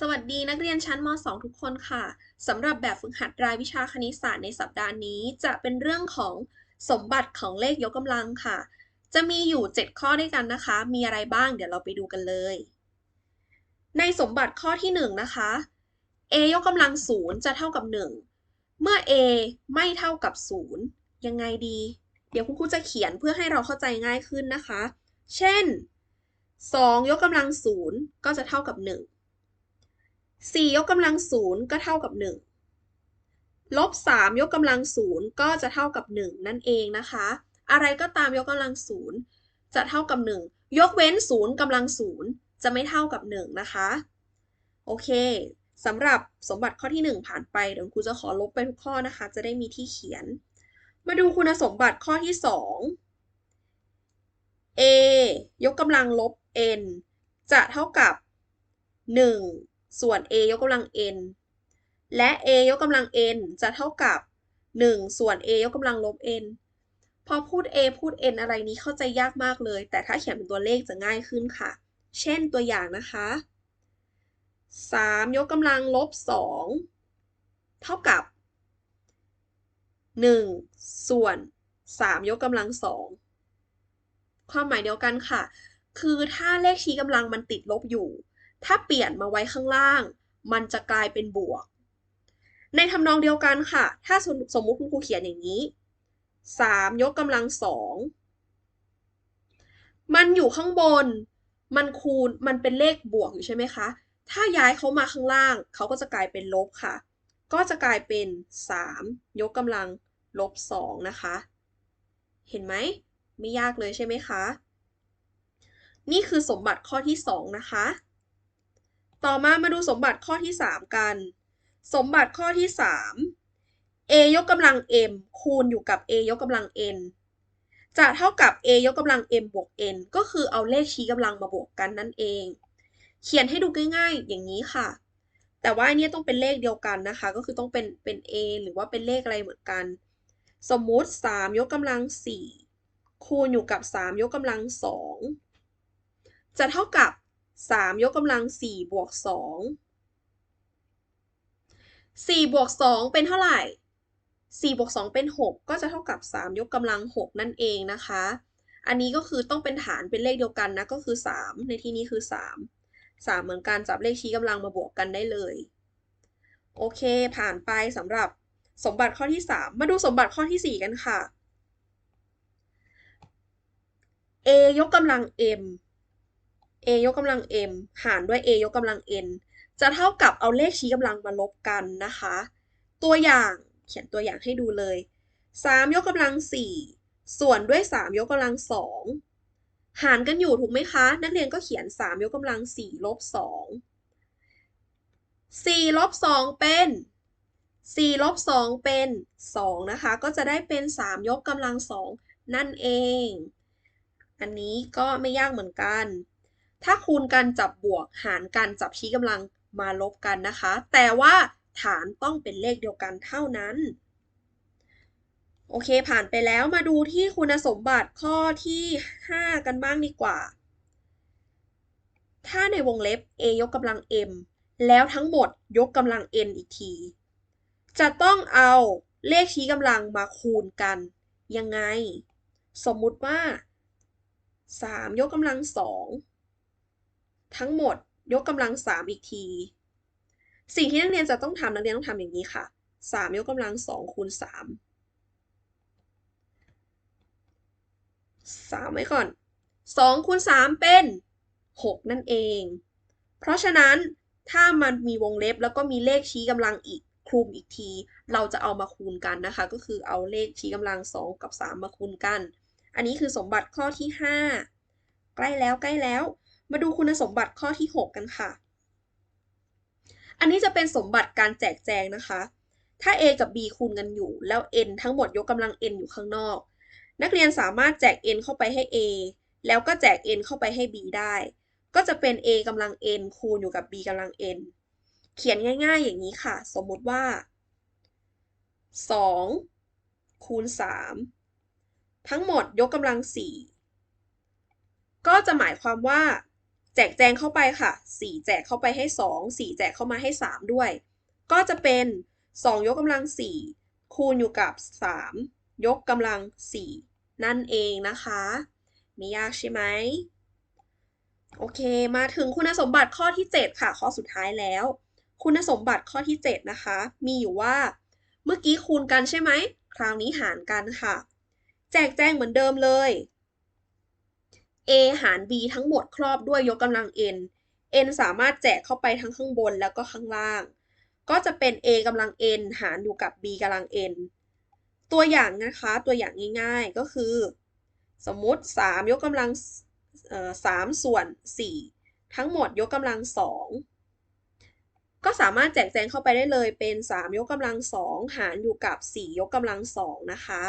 สวัสดีนักเรียนชั้นม .2 ทุกคนค่ะสำหรับแบบฝึกหัดรายวิชาคณิตศาสตร์ในสัปดาห์นี้ จะเป็นเรื่องของสมบัติของเลขยกกำลังค่ะ จะมีอยู่ 7 ข้อด้วยกันนะคะ มีอะไรบ้างเดี๋ยวเราไปดูกันเลย ในสมบัติข้อที่ 1 นะคะ a ยกกำลัง 0 จะเท่ากับ 1 เมื่อ a ไม่เท่ากับ 0 ยังไงดี เดี๋ยวคุณครูจะเขียนเพื่อให้เราเข้าใจง่ายขึ้นนะคะ เช่น 2 ยกกำลัง 0 ก็จะเท่ากับ 1 4 ยกกำลัง0ก็เท่ากับ 1 ลบ 3 ยกกำลัง0ก็จะเท่ากับ 1 นั่นเองนะคะ อะไรก็ตามยกกำลัง0จะเท่ากับ 1 ยกเว้น0กำลัง0จะไม่เท่ากับ 1 นะคะ โอเคสำหรับสมบัติข้อที่ 1 ผ่านไปเดี๋ยวครูจะขอลบไปทุกข้อนะคะ จะได้มีที่เขียน มาดูคุณสมบัติข้อที่ 2 a ยกกำลังลบ n จะเท่ากับ 1 ส่วน a ยกกำลัง n และ a ยกกำลัง n จะเท่ากับ 1 ส่วน a ยกกำลังลบ n พอพูด a พูด n อะไรนี้เข้าใจยากมากเลย แต่ถ้าเขียนเป็นตัวเลขจะง่ายขึ้นค่ะ เช่นตัวอย่างนะคะ 3 ยกกำลังลบ 2 เท่ากับ 1 ส่วน 3 ยกกำลัง 2 ความหมายเดียวกันค่ะ คือถ้าเลขชี้กำลังมันติดลบอยู่ ถ้าเปลี่ยนมาไว้ข้างล่าง มันจะกลายเป็นบวก ในทำนองเดียวกันค่ะ ถ้าสมมุติคุณครูเขียนอย่างนี้ 3 ยกกำลัง2มันอยู่ข้างบน มันคูณ มันเป็นเลขบวกอยู่ใช่ไหมคะ ถ้าย้ายเขามาข้างล่าง เขาก็จะกลายเป็นลบค่ะ ก็จะกลายเป็น 3 ยกกำลังลบ2นะคะ เห็นไหม ไม่ยากเลยใช่ไหมคะ นี่คือสมบัติข้อที่ 2 นะคะ ต่อมามาดูสมบัติข้อที่ 3 กัน สมบัติข้อที่ 3 a ยกกำลัง m คูณอยู่กับ a ยกกำลัง n จะเท่ากับ a ยกกำลัง m บวก n ก็คือเอาเลขชี้กำลังมาบวกกันนั่นเอง เขียนให้ดูง่ายๆ อย่างนี้ค่ะ แต่ว่าอันนี้ต้องเป็นเลขเดียวกันนะคะ ก็คือต้องเป็นเป็น a หรือว่าเป็นเลขอะไรเหมือนกัน สมมุติ 3 ยกกำลัง 4 คูณอยู่กับ 3 ยกกำลัง 2 จะเท่ากับ 3ยกกำลัง4บวก2 4บวก2เป็นเท่าไหร่4บวก2เป็น6ก็จะเท่ากับ3ยกกำลัง6นั่นเองนะคะ อันนี้ก็คือต้องเป็นฐานเป็นเลขเดียวกันนะก็คือ3ในที่นี้คือ3 3เหมือนกันจับเลขชี้กำลังมาบวกกันได้เลย โอเคผ่านไปสำหรับสมบัติข้อที่3มาดูสมบัติข้อที่4กันค่ะ a ยกกำลัง m a ยกกำลัง m หารด้วย a ยกกำลัง n จะเท่ากับเอาเลขชี้กำลังมาลบกันนะคะ ตัวอย่างเขียนตัวอย่างให้ดูเลย 3 ยกกำลัง 4 ส่วนด้วย 3 ยกกำลัง 2 หารกันอยู่ถูกไหมคะ นักเรียนก็เขียน 3 ยกกำลัง 4 ลบ 2 4 ลบ 2 เป็น 4 ลบ 2 เป็น 2 นะคะ ก็จะได้เป็น 3 ยกกำลัง 2 นั่นเอง อันนี้ก็ไม่ยากเหมือนกัน ถ้าคูณกันจับบวก หารกันจับชี้กำลังมาลบกันนะคะ แต่ว่าฐานต้องเป็นเลขเดียวกันเท่านั้น โอเคผ่านไปแล้วมาดูที่คุณสมบัติข้อที่ 5 กันบ้างดีกว่า ถ้าในวงเล็บ a ยกกำลัง m แล้วทั้งหมดยกกำลัง n อีกที จะต้องเอาเลขชี้กำลังมาคูณกัน ยังไง สมมุติว่า 3 ยกกำลัง 2 ทั้งหมดยกกำลัง3อีกที สิ่งที่นักเรียนจะต้องทำนักเรียนต้องทำอย่างนี้ค่ะ3ยกกำลัง2คูณ3 3ไว้ก่อน2คูณ3เป็น6นั่นเอง เพราะฉะนั้นถ้ามันมีวงเล็บแล้วก็มีเลขชี้กำลังอีกคลุมอีกที เราจะเอามาคูณกันนะคะ ก็คือเอาเลขชี้กำลัง2กับ3มาคูณกัน อันนี้คือสมบัติข้อที่5ใกล้แล้วใกล้แล้ว มาดูคุณสมบัติข้อที่ 6 กันค่ะ อันนี้จะเป็นสมบัติการแจกแจงนะคะ ถ้า a กับ b คูณกันอยู่ แล้ว n ทั้งหมดยกกำลัง n อยู่ข้างนอก นักเรียนสามารถแจก n เข้าไปให้ a แล้วก็แจก n เข้าไปให้ b ได้ ก็จะเป็น a กำลัง n คูณอยู่กับ b กำลัง n เขียนง่าย ๆ อย่างนี้ค่ะ สมมติว่า 2 คูณ 3 ทั้งหมดยกกำลัง 4 ก็จะหมายความว่า แจกแจงเข้าไปค่ะ 4 แจกเข้าไปให้ 2 4 แจกเข้ามาให้ 3 ด้วย ก็จะเป็น 2 ยกกำลัง 4 คูณอยู่กับ 3 ยกกำลัง 4 นั่นเองนะคะไม่ยากใช่ไหมโอเค มาถึงคุณสมบัติข้อที่ 7 ค่ะ ข้อสุดท้ายแล้ว คุณสมบัติข้อที่ 7 นะคะ มีอยู่ว่า เมื่อกี้คูณกันใช่ไหม คราวนี้หารกันค่ะ แจกแจงเหมือนเดิมเลย a หาร b ทั้งหมดครอบด้วยยกกำลัง n n สามารถแจกเข้าไปทั้งข้างบนแล้วก็ข้างล่าง ก็จะเป็น a กำลัง n หารอยู่กับ b กำลัง n ตัวอย่างนะคะตัวอย่างง่ายๆก็คือ สมมุติ 3 ยกกำลังเอ่อ3ส่วน 4 ทั้งหมดยกกำลัง 2 ก็สามารถแจกแจงเข้าไปได้เลยเป็น 3 ยกกำลัง 2 หารอยู่กับ 4 ยกกำลัง 2 นะคะ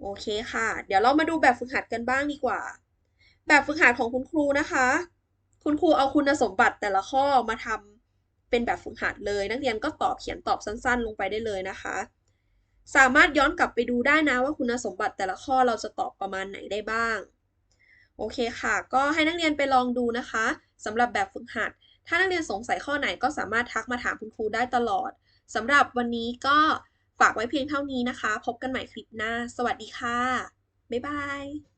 โอเคค่ะ เดี๋ยวเรามาดูแบบฝึกหัดกันบ้างดีกว่า แบบฝึกหัดของคุณครูนะคะ คุณครูเอาคุณสมบัติแต่ละข้อมาทำเป็นแบบฝึกหัดเลย นักเรียนก็ตอบเขียนตอบสั้น ๆ ลงไปได้เลยนะคะ สามารถย้อนกลับไปดูได้นะว่าคุณสมบัติแต่ละข้อเราจะตอบประมาณไหนได้บ้าง โอเคค่ะ ก็ให้นักเรียนไปลองดูนะคะสำหรับแบบฝึกหัด ถ้านักเรียนสงสัยข้อไหนก็สามารถทักมาถามคุณครูได้ตลอดสำหรับวันนี้ก็ ฝากไว้เพียงเท่านี้นะคะ พบกันใหม่คลิปหน้า สวัสดีค่ะ บ๊ายบาย